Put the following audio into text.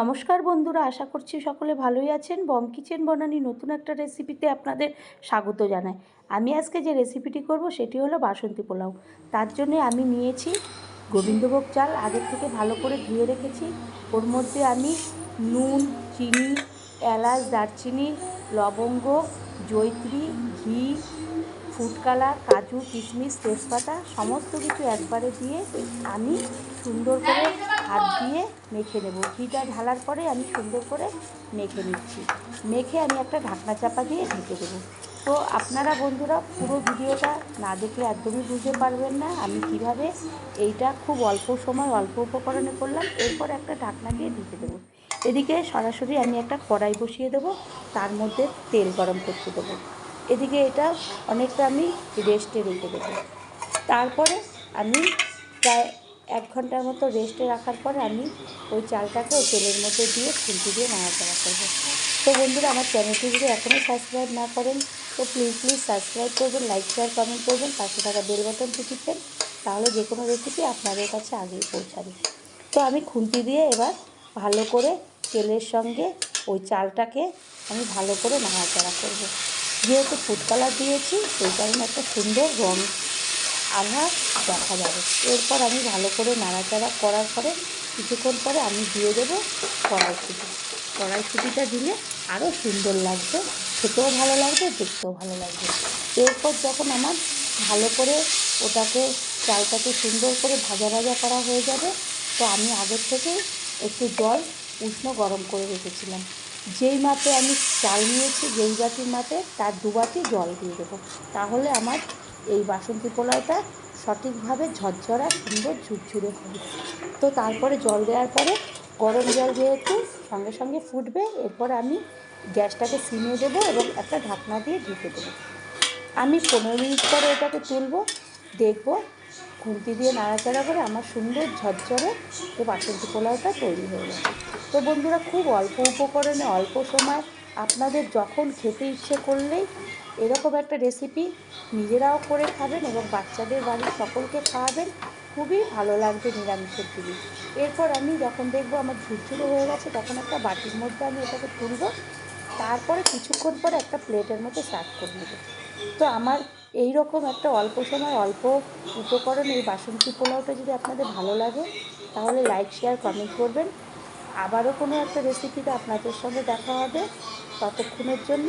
নমস্কার বন্ধুরা, আশা করছি সকলে ভালোই আছেন। বম কিচেন বনানি নতুন একটা রেসিপিতে আপনাদের স্বাগত জানাই। আমি আজকে যে রেসিপিটি করব সেটি হলো বাসন্তী পোলাও। তার জন্য আমি নিয়েছি গোবিন্দভোগ চাল, আগের থেকে ভালো করে ধুয়ে রেখেছি। ওর মধ্যে আমি নুন, চিনি, এলাচ, দারচিনি, লবঙ্গ জৈত্রী ঘি, ফুড কালার, কাজু, কিশমিশ, তেজপাতা, সমস্ত কিছু একবারে দিয়ে আমি সুন্দর করে হাত দিয়ে মেখে নেব। ঘিটা ঢালার পরে আমি সুন্দর করে মেখে নিচ্ছি। মেখে আমি একটা ঢাকনা চাপা দিয়ে ঢেকে দেবো। তো আপনারা বন্ধুরা পুরো ভিডিওটা না দেখলে একদমই বুঝতে পারবেন না আমি কীভাবে এইটা খুব অল্প সময় অল্প উপকরণে করলাম। এরপর একটা ঢাকনা দিয়ে ঢেকে দেবো। এদিকে সরাসরি আমি একটা কড়াই বসিয়ে দেবো। তার মধ্যে তেল গরম করতে দেবো। এদিকে এটা অনেকটা আমি রেস্টে রেখে দেবো। তারপরে আমি প্রায় এক ঘণ্টার মতো রেস্টে রাখার পরে আমি ওই চালটাকে ওই তেলের মধ্যে দিয়ে খুন্তি দিয়ে নাড়াচাড়া করব। তো বন্ধুরা, আমার চ্যানেলটি যদি এখনও সাবস্ক্রাইব না করেন, তো প্লিজ প্লিজ সাবস্ক্রাইব করবেন লাইক শেয়ার কমেন্ট করবেন, পাশে থাকা বেল বাটনটি টিপবেন, তাহলে যে কোনো রেসিপি আপনাদের কাছে আগেই পৌঁছাবে। তো আমি খুন্তি দিয়ে এবার ভালো করে তেলের সঙ্গে ওই চালটাকে আমি ভালো করে নাড়াচাড়া করব। যেহেতু ফুড কালার দিয়েছি, সেই কারণে একটা সুন্দর রং আভা দেখা যাবে। এরপর আমি ভালো করে নাড়াচাড়া করার পরে কিছুক্ষণ পরে আমি দিয়ে দেবো কড়াইশুঁটি। কড়াইশুঁটিটা দিলে আরও সুন্দর লাগবে, খেতেও ভালো লাগবে, দেখতেও ভালো লাগবে। এরপর যখন আমার ভালো করে ওটাকে চালটাকে সুন্দর করে ভাজা ভাজা করা হয়ে যাবে, তো আমি আগের থেকে একটু জল উষ্ণ গরম করে রেখেছিলাম। যেই মাপে আমি চাল নিয়েছি, যেই বাটির মাপে, তার দু বাটি জল দিয়ে দেবো। তাহলে আমার এই বাসন্তী পোলাওটা সঠিকভাবে ঝরঝরা, সুন্দর ঝুরঝুরে হবে। তো তারপরে জল দেওয়ার পরে গরম জল যেহেতু সঙ্গে সঙ্গে ফুটবে, এরপর আমি গ্যাসটাকে সিমে দেবো এবং একটা ঢাকনা দিয়ে ঢেকে দেবো। আমি পনেরো মিনিট পরে এটাকে তুলবো, দেখব খুন্তি দিয়ে নাড়াচাড়া করে আমার সুন্দর ঝরঝরে এই বাসন্তী পোলাওটা তৈরি হয়ে গেছে। তো বন্ধুরা, খুব অল্প উপকরণে, অল্প সময় আপনাদের যখন খেতে ইচ্ছে করলেই এরকম একটা রেসিপি নিজেরাও করে খাবেন এবং বাচ্চাদের বাড়ির সকলকে খাওয়াবেন। খুবই ভালো লাগবে নিরামিষের জিনিস এরপর আমি যখন দেখব আমার ঝুরঝুরে হয়ে গেছে, তখন একটা বাটির মধ্যে আমি এটাকে তুলবো। তারপরে কিছুক্ষণ পরে একটা প্লেটের মধ্যে সার্ভ করে নেব। তো আমার এই রকম একটা অল্প সময়, অল্প উপকরণ এই বাসন্তী পোলাওটা যদি আপনাদের ভালো লাগে, তাহলে লাইক শেয়ার কমেন্ট করবেন। আবারও কোনো একটা রেসিপিতে আপনাদের সঙ্গে দেখা হবে। ততক্ষণের জন্য